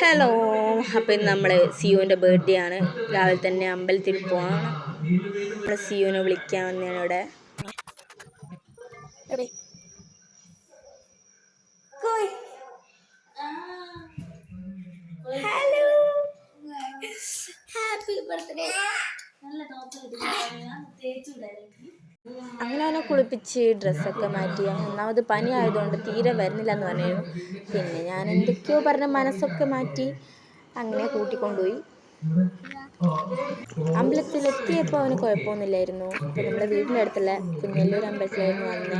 Hello അപ്പം ഇന്ന് നമ്മൾ സിയുവിന്റെ ബർത്ത്ഡേ ആണ്. രാവിലെ തന്നെ അമ്പലത്തിൽ പോവാണ് നമ്മൾ സിയുവിനെ വിളിക്കാൻ വന്നതാണ് ഇവിടെ. ഹലോ ഹാപ്പി ബർത്ത്ഡേ നല്ല ടോപ്പ് അങ്ങനെ അവനെ കുളിപ്പിച്ച് ഡ്രസ്സൊക്കെ മാറ്റി? ഒന്നാമത് പനി ആയതുകൊണ്ട് തീരെ വരുന്നില്ല എന്ന് പറഞ്ഞു. പിന്നെ ഞാൻ എന്തൊക്കെയോ പറഞ്ഞ മനസ്സൊക്കെ മാറ്റി അങ്ങനെ കൂട്ടിക്കൊണ്ടുപോയി. അമ്പലത്തിലെത്തിയപ്പോൾ അവന് കുഴപ്പമൊന്നുമില്ലായിരുന്നു. നമ്മുടെ വീടിന്റെ അടുത്തുള്ള കുഞ്ഞല്ലൂർ അമ്പലത്തിലായിരുന്നു വന്നത്.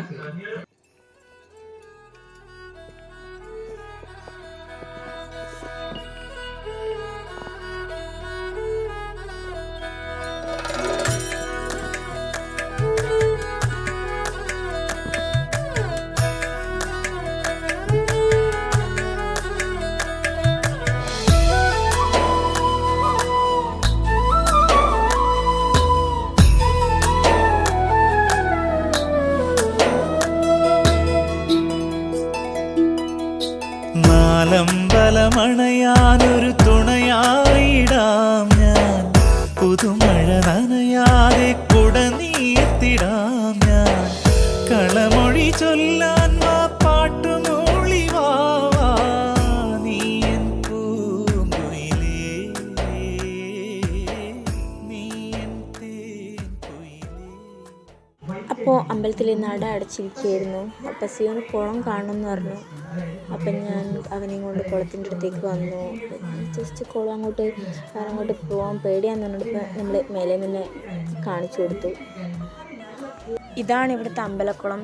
പുതുമഴ നനയാതെ കുട നീർത്തിടാം ഞാൻ. കളമൊഴി ചൊല്ലാൻ വാ പാട്ടുമൂളി വാ വാ. നീ എൻ പൂങ്കുയിലേ നീ എൻ അപ്പോൾ അമ്പലത്തിൽ നട അടച്ചിരിക്കുകയായിരുന്നു. അപ്പോൾ സിയോന് കുളം കാണുമെന്ന് പറഞ്ഞു. അപ്പം ഞാൻ അവനെയും കൊണ്ട് കുളത്തിന്റെ അടുത്തേക്ക് വന്നു. ജസ്റ്റ് കുളം അങ്ങോട്ട് അങ്ങോട്ട് പോകാൻ പേടിയാന്ന് പറഞ്ഞിട്ട് നമ്മൾ മേലെ നിന്ന് കാണിച്ചു കൊടുത്തു. ഇതാണ് ഇവിടുത്തെ അമ്പലക്കുളം.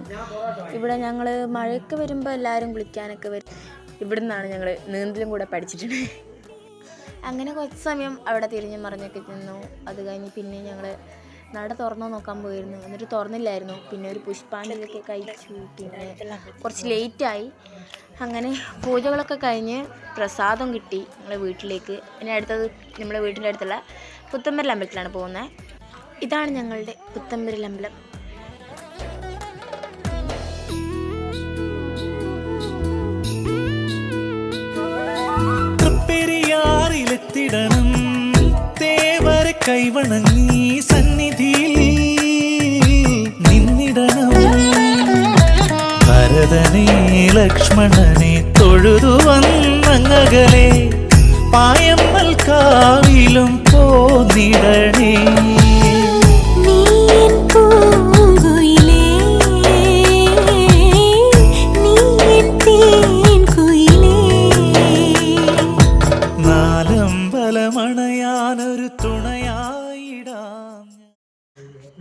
ഇവിടെ ഞങ്ങൾ മഴയ്ക്ക് വരുമ്പോൾ എല്ലാവരും കുളിക്കാനൊക്കെ വരും. ഇവിടെ നിന്നാണ് ഞങ്ങൾ നീന്തലും കൂടെ പഠിച്ചിട്ടുണ്ട് അങ്ങനെ കുറച്ച് സമയം അവിടെ തിരിഞ്ഞ് മറിഞ്ഞൊക്കെ നിന്നു. അത് കഴിഞ്ഞ് പിന്നെ ഞങ്ങൾ നട തുറന്നോ നോക്കാൻ പോയിരുന്നു. എന്നിട്ട് തുറന്നില്ലായിരുന്നു. പിന്നെ ഒരു പുഷ്പാഞ്ജലിയൊക്കെ കഴിച്ചു. പിന്നെ കുറച്ച് ലേറ്റായി. അങ്ങനെ പൂജകളൊക്കെ കഴിഞ്ഞ് പ്രസാദം കിട്ടി ഞങ്ങളെ വീട്ടിലേക്ക്. ഇനി അടുത്തത് നമ്മുടെ വീട്ടിന്റെ അടുത്തുള്ള പുത്തമ്പരൽ അമ്പലത്തിലാണ് പോകുന്നത്. ഇതാണ് ഞങ്ങളുടെ പുത്തമ്പരൽ അമ്പലം. തൃപ്പെരിയാറിലെത്തിടണം. തേവരെ കൈവണങ്ങി സന്നിധിയിൽ ലക്ഷ്മണനെ തൊഴുതു വന്നങ്ങകലെ പായമ്മൽ കാവിലും പോന്നിടണേ.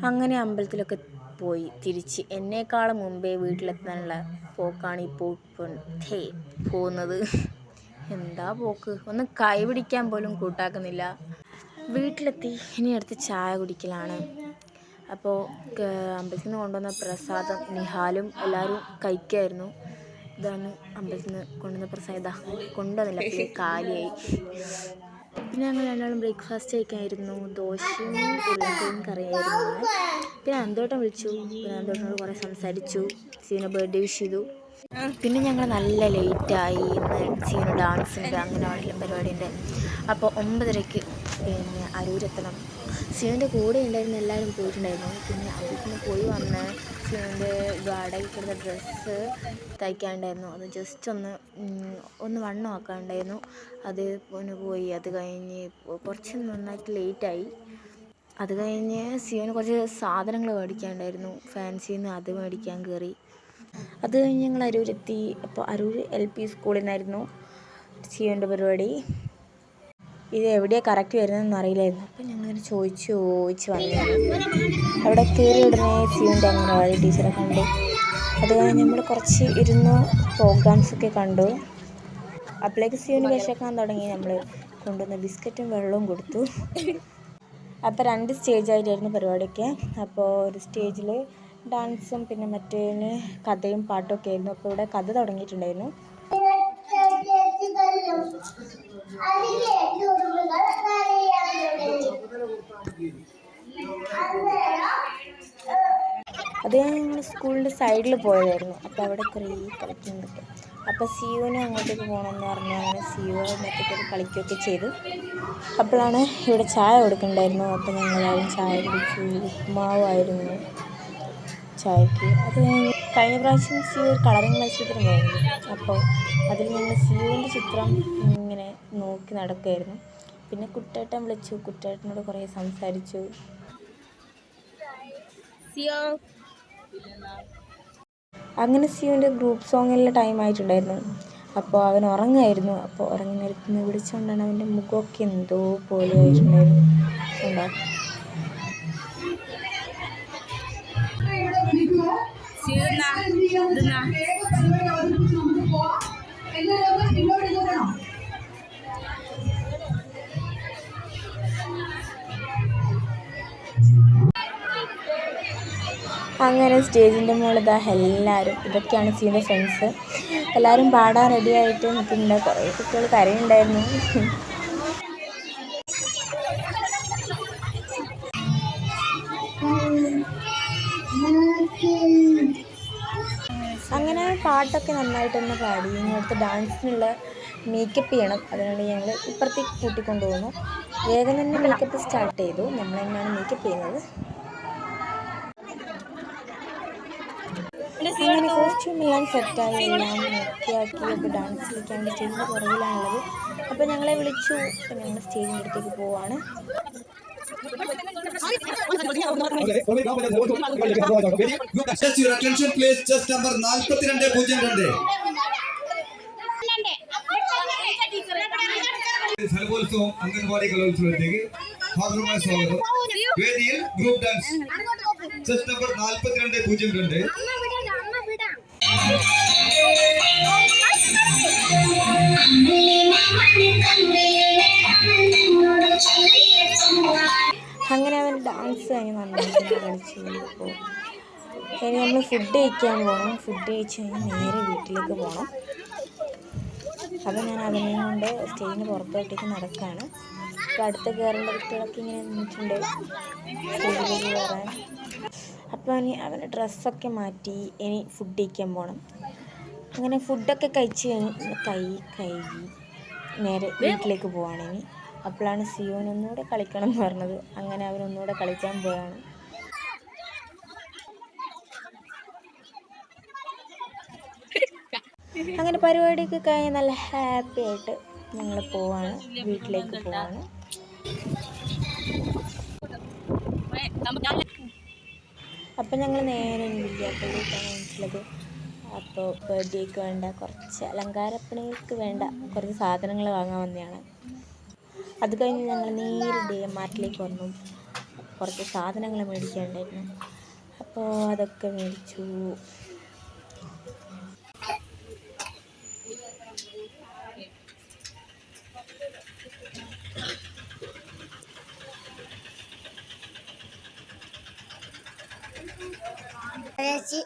അങ്ങനെ അമ്പലത്തിലൊക്കെ പോയി. തിരിച്ച് എന്നേക്കാളും മുമ്പേ വീട്ടിലെത്താനുള്ള പോക്കാണ് ഇപ്പോൾ ഹേ പോകുന്നത് എന്താ പോക്ക്? ഒന്ന് കൈ പിടിക്കാൻ പോലും കൂട്ടാക്കുന്നില്ല. വീട്ടിലെത്തി. ഇനി അടുത്ത് ചായ കുടിക്കലാണ്. അപ്പോൾ അമ്പലത്തിൽ നിന്ന് കൊണ്ടുവന്ന പ്രസാദം നിഹാലും എല്ലാവരും കഴിക്കുമായിരുന്നു ഇതാണ് അമ്പലത്തിൽ നിന്ന് കൊണ്ടുവന്ന പ്രസാദം. കൊണ്ടുവന്നില്ല. പിന്നെ കാലിയായി. പിന്നെ ഞങ്ങൾ രണ്ടാളും ബ്രേക്ക്ഫാസ്റ്റ് കഴിക്കായിരുന്നു ദോശയും കറിയായിരുന്നു. പിന്നെ അന്തോട്ടം വിളിച്ചു. പിന്നെ അന്തോട്ടനോട് കുറേ സംസാരിച്ചു. സീന ബർത്ത്ഡേ വിഷ് ചെയ്തു. പിന്നെ ഞങ്ങൾ നല്ല ലേറ്റായി ഇന്ന് സീന ഡാൻസ് ഉണ്ട്. അങ്ങനെ ആണെങ്കിലും പരിപാടി ഉണ്ട് അപ്പോൾ ഒമ്പതരയ്ക്ക് പിന്നെ അരൂരെത്തണം. സീനന്റെ കൂടെ ഉണ്ടായിരുന്ന എല്ലാവരും പോയിട്ടുണ്ടായിരുന്നു. പിന്നെ അവിടെ പോയി വന്ന് സീനന്റെ കിടന്ന ഡ്രസ്സ് തയ്ക്കാണ്ടായിരുന്നു അത് ജസ്റ്റ് ഒന്ന് ഒന്ന് വണ്ണം ആക്കാണ്ടായിരുന്നു അത് പോയി. അത് കഴിഞ്ഞ് കുറച്ച് നന്നായിട്ട് ലേറ്റായി അത് കഴിഞ്ഞ് സിയോന് കുറച്ച് സാധനങ്ങൾ മേടിക്കാനുണ്ടായിരുന്നു. ഫാൻസിയിൽ നിന്ന് അത് മേടിക്കാൻ കയറി. അത് കഴിഞ്ഞ് ഞങ്ങൾ അരൂരെത്തി. അപ്പോൾ അരൂർ എൽ പി സ്കൂളിൽ നിന്നായിരുന്നു സിയോന്റെ പരിപാടി. ഇത് എവിടെയാണ് കറക്റ്റ് വരുന്നതെന്ന് അറിയില്ലായിരുന്നു. അപ്പോൾ ഞങ്ങളിങ്ങനെ ചോദിച്ചു ചോദിച്ച് വന്നു അവിടെ കയറി ഉടനെ സിയോന്റെ അംഗനവാടി ടീച്ചറെ കണ്ടു. അത് കഴിഞ്ഞ് നമ്മൾ കുറച്ച് ഇരുന്ന് പ്രോഗ്രാംസൊക്കെ കണ്ടു. അപ്പോഴേക്ക് സിയോന് വിശക്കാൻ തുടങ്ങി. നമ്മൾ കൊണ്ടുവന്ന ബിസ്ക്കറ്റും വെള്ളവും കൊടുത്തു. അപ്പോൾ രണ്ട് സ്റ്റേജായിട്ടായിരുന്നു പരിപാടിയൊക്കെ അപ്പോൾ ഒരു സ്റ്റേജിൽ ഡാൻസും പിന്നെ മറ്റേതിന് കഥയും പാട്ടൊക്കെ ആയിരുന്നു. അപ്പോൾ ഇവിടെ കഥ തുടങ്ങിയിട്ടുണ്ടായിരുന്നു. അത് ഞാൻ സ്കൂളിന്റെ സൈഡിൽ പോയതായിരുന്നു. അപ്പോൾ അവിടെ കുറേ കളിക്കുന്നുണ്ട് അപ്പോൾ സിയുവിനും അങ്ങോട്ടേക്ക് പോകണമെന്ന് പറഞ്ഞു അങ്ങനെ സിയു മറ്റൊക്കെ കളിക്കുകയൊക്കെ ചെയ്തു. അപ്പോഴാണ് ഇവിടെ ചായ കൊടുക്കണ്ടായിരുന്നു. അപ്പോൾ ഞങ്ങളെല്ലാവരും ചായ കുടിച്ചു. ഉപ്മാവായിരുന്നു ചായക്ക്. അത് കഴിഞ്ഞ് പ്രാവശ്യം സിയു ഒരു കളറിങ് മത്സരത്തിന് പോയിരുന്നു. അപ്പോൾ അതിൽ ഞങ്ങൾ സിയുവിന്റെ ചിത്രം ഇങ്ങനെ നോക്കി നടക്കുമായിരുന്നു പിന്നെ കുട്ടേട്ടൻ വിളിച്ചു. കുട്ടേട്ടനോട് കുറേ സംസാരിച്ചു. അങ്ങനെ സിയുവിന്റെ ഗ്രൂപ്പ് സോങ്ങിലെ ടൈം ആയിട്ടുണ്ടായിരുന്നു. അപ്പോൾ അവൻ ഉറങ്ങായിരുന്നു. അപ്പോൾ ഉറങ്ങി നിന്ന് വിളിച്ചുകൊണ്ടാണ് അവന്റെ മുഖമൊക്കെ എന്തോ പോലെ ആയിട്ടുണ്ടായിരുന്നു. ഉണ്ടോ അങ്ങനെ സ്റ്റേജിന്റെ മുകളിൽ ഇതാ എല്ലാവരും ഇതൊക്കെയാണ് സീന്റെ ഫ്രണ്ട്സ് എല്ലാവരും പാടാൻ റെഡി ആയിട്ട് നിൽക്കുന്നുണ്ട്. കുറേ കുട്ടികൾ കരയുണ്ടായിരുന്നു അങ്ങനെ പാട്ടൊക്കെ നന്നായിട്ട് തന്നെ പാടി. അടുത്ത് ഡാൻസിനുള്ള മേക്കപ്പ് ചെയ്യണം. അതിനുള്ള ഞങ്ങൾ ഇപ്പുറത്തേക്ക് കൂട്ടിക്കൊണ്ടു പോകുന്നു വേഗം തന്നെ മേക്കപ്പ് സ്റ്റാർട്ട് ചെയ്തു. നമ്മൾ തന്നെയാണ് മേക്കപ്പ് ചെയ്യുന്നത്. അങ്ങനെ കോസ്റ്റ്യൂം എല്ലാം സെറ്റായി എല്ലാം വൃത്തിയാക്കി ഒക്കെ ഡാൻസ് കളിക്കാൻ സ്റ്റേജിന്റെ പുറകിലാണുള്ളത് അപ്പോൾ ഞങ്ങളെ വിളിച്ചു. അപ്പോൾ ഞങ്ങൾ സ്റ്റേജിന്റെ അടുത്തേക്ക് പോവാണ്. നാൽപ്പത്തിരണ്ട് അംഗൻവാടി കലോത്സവത്തിലേക്ക് ഹാർദവമായ സ്വാഗതം. വേദിയിൽ ഗ്രൂപ്പ് ഡാൻസ് ജസ്റ്റ് നമ്പർ നാൽപ്പത്തിരണ്ട് പൂജ്യം രണ്ട്. അങ്ങനെ അവൻ ഡാൻസ് കഴിഞ്ഞ് നന്നായിട്ട് കളിച്ചു. അപ്പോൾ ഇനി നമ്മൾ ഫുഡ് കഴിക്കാൻ പോകണം ഫുഡ് കഴിച്ച് കഴിഞ്ഞ് നേരെ വീട്ടിലേക്ക് പോകണം അപ്പോൾ ഞാൻ അതിനെയും കൊണ്ട് സ്റ്റേജിന് പുറത്തോട്ടേക്ക് നടക്കുകയാണ് അപ്പോൾ അടുത്ത് കയറേണ്ട കുട്ടികളൊക്കെ ഇങ്ങനെ നിന്നിട്ടുണ്ട്. സ്റ്റേജിലേക്ക് കയറാൻ അപ്പോൾ ഇനി അവന്റെ ഡ്രസ്സൊക്കെ മാറ്റി ഇനി ഫുഡ് കഴിക്കാൻ പോകണം അങ്ങനെ ഫുഡൊക്കെ കഴിച്ച് കഴിഞ്ഞ് കൈ കഴുകി നേരെ വീട്ടിലേക്ക് പോവാണ് ഇനി. അപ്പോഴാണ് സിയോൻ ഒന്നുകൂടെ കളിക്കണം എന്ന് പറഞ്ഞത്. അങ്ങനെ അവരൊന്നുകൂടെ കളിക്കാൻ പോവാണ്. അങ്ങനെ പരിപാടിയൊക്കെ കഴിഞ്ഞ് നല്ല ഹാപ്പി ആയിട്ട് ഞങ്ങൾ പോവാണ്. വീട്ടിലേക്ക് പോവാണ്. അപ്പം ഞങ്ങൾ നേരെ വിദ്യാർത്ഥികളിലേക്കാണ് മനസ്സിലത് അപ്പോൾ ബർത്ത്ഡേക്ക് വേണ്ട കുറച്ച് അലങ്കാരപ്പണികൾക്ക് വേണ്ട കുറച്ച് സാധനങ്ങൾ വാങ്ങാൻ വന്നതാണ്. അത് കഴിഞ്ഞ് ഞങ്ങൾ നേരെ ഡേ മാർട്ടിലേക്ക് വന്നു. കുറച്ച് സാധനങ്ങൾ മേടിക്കാനുണ്ടായിരുന്നു. അപ്പോൾ അതൊക്കെ മേടിച്ചു. ചേച്ചി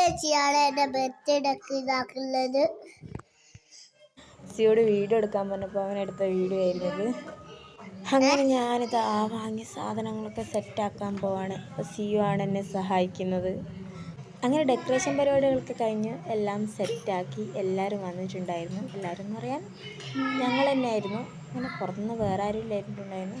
ചേച്ചിയാണ് എന്റെ ബർത്ത്ഡേക്ക് ഇതാക്കുന്നത്. ചേച്ചിയോട് വീഡിയോ എടുക്കാൻ പറഞ്ഞപ്പോൾ അവൻ എടുത്ത വീഡിയോ ആയിരുന്നത്. അങ്ങനെ ഞാനിത് ആ വാങ്ങിയ സാധനങ്ങളൊക്കെ സെറ്റാക്കാൻ പോവാണ്. അപ്പോൾ സിയു ആണ് എന്നെ സഹായിക്കുന്നത്. അങ്ങനെ ഡെക്കറേഷൻ പരിപാടികളൊക്കെ കഴിഞ്ഞ് എല്ലാം സെറ്റാക്കി എല്ലാവരും വന്നിട്ടുണ്ടായിരുന്നു. എല്ലാവരും എന്ന് പറയാൻ ഞങ്ങൾ തന്നെ ആയിരുന്നു. അങ്ങനെ പുറത്തുനിന്ന് വേറെ ആരും ഇല്ലായിട്ടുണ്ടായിരുന്നു.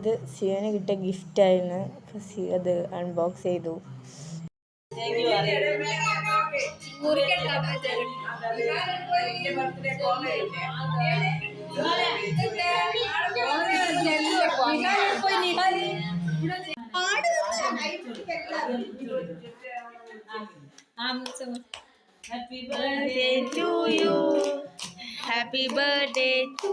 ഇത് സിയോന് കിട്ടിയ ഗിഫ്റ്റായിരുന്നു അപ്പോൾ സി അത് അൺബോക്സ് ചെയ്തു. Happy birthday to you happy birthday to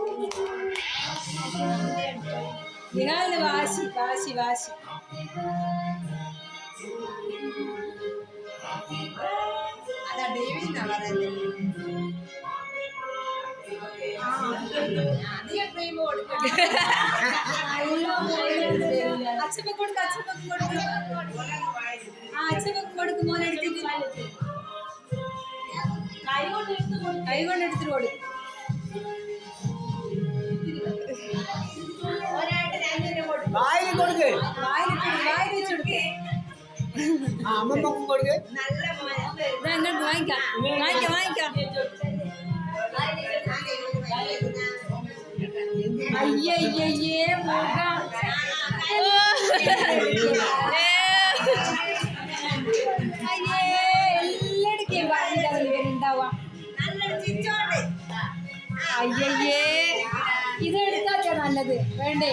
നിഹാലിന് വാശി വാശി വാശി അച്ഛപ്പ കൊടുക്ക അച്ഛപ്പ കൊടുക്ക ആ അച്ഛപ്പ കൊടുക്കും മോനെ എടുത്തിട്ട് കൈ കൊണ്ട് എടുത്തിട്ട് കൊടുക്കും വായിൽ കൊടുക്ക് വായിൽ വായിൽ വെച്ച് കൊടുക്കേ ആ അമ്മമ്മക്കും കൊടുക്ക് ഇതാ ഇങ്ങോട്ട് വാങ്ങിക്കാം വാങ്ങിക്കാം വാങ്ങിക്കാം അയ്യയ്യേ മുഖം അയ്യേ എല്ലായിടക്കും ഉണ്ടാവുക അയ്യയ്യേ ഇത് എടുക്കാച്ചാ നല്ലത് വേണ്ടേ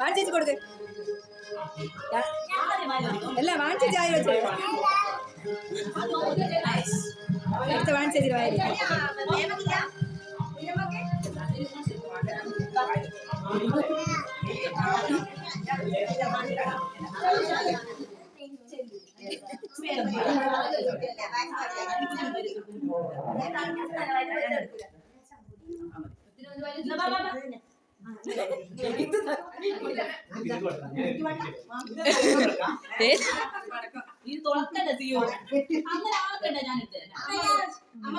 വാണിച്ചേച്ചി കൊടുക്ക്. അല്ല വാണിച്ചേച്ചി ആയി വെച്ചു? അടുത്ത വാണിച്ചേച്ചി വായി ഇത് തുറക്കണ്ട തീയോ അങ്ങനെ ആക്കണ്ട ഞാൻ അമ്മ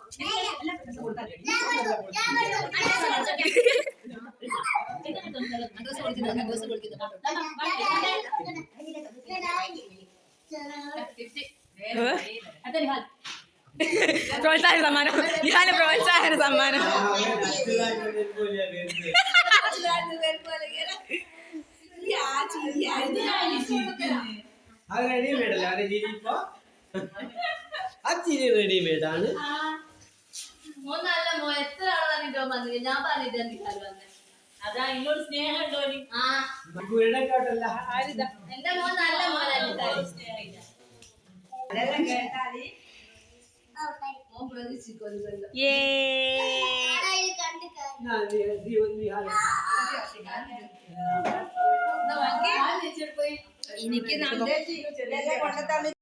പ്രോത്സാഹന സമ്മാനം ഞാൻ പ്രോത്സാഹന സമ്മാനം അത് റെഡിമെയ്ഡ് അല്ലേ ചിരി ഇപ്പൊ ആ ചിരി റെഡിമെയ്ഡ് ആണ് ഇട്ടോ വന്നത് ഞാൻ പറഞ്ഞിട്ട് അതാ എന്നോട് സ്നേഹം ഉണ്ടോ ആ. എന്റെ മോൻ നല്ല മോനല്ല സ്നേഹമില്ല. മോൻ പ്രതീക്ഷിക്കും ഏ എനിക്ക്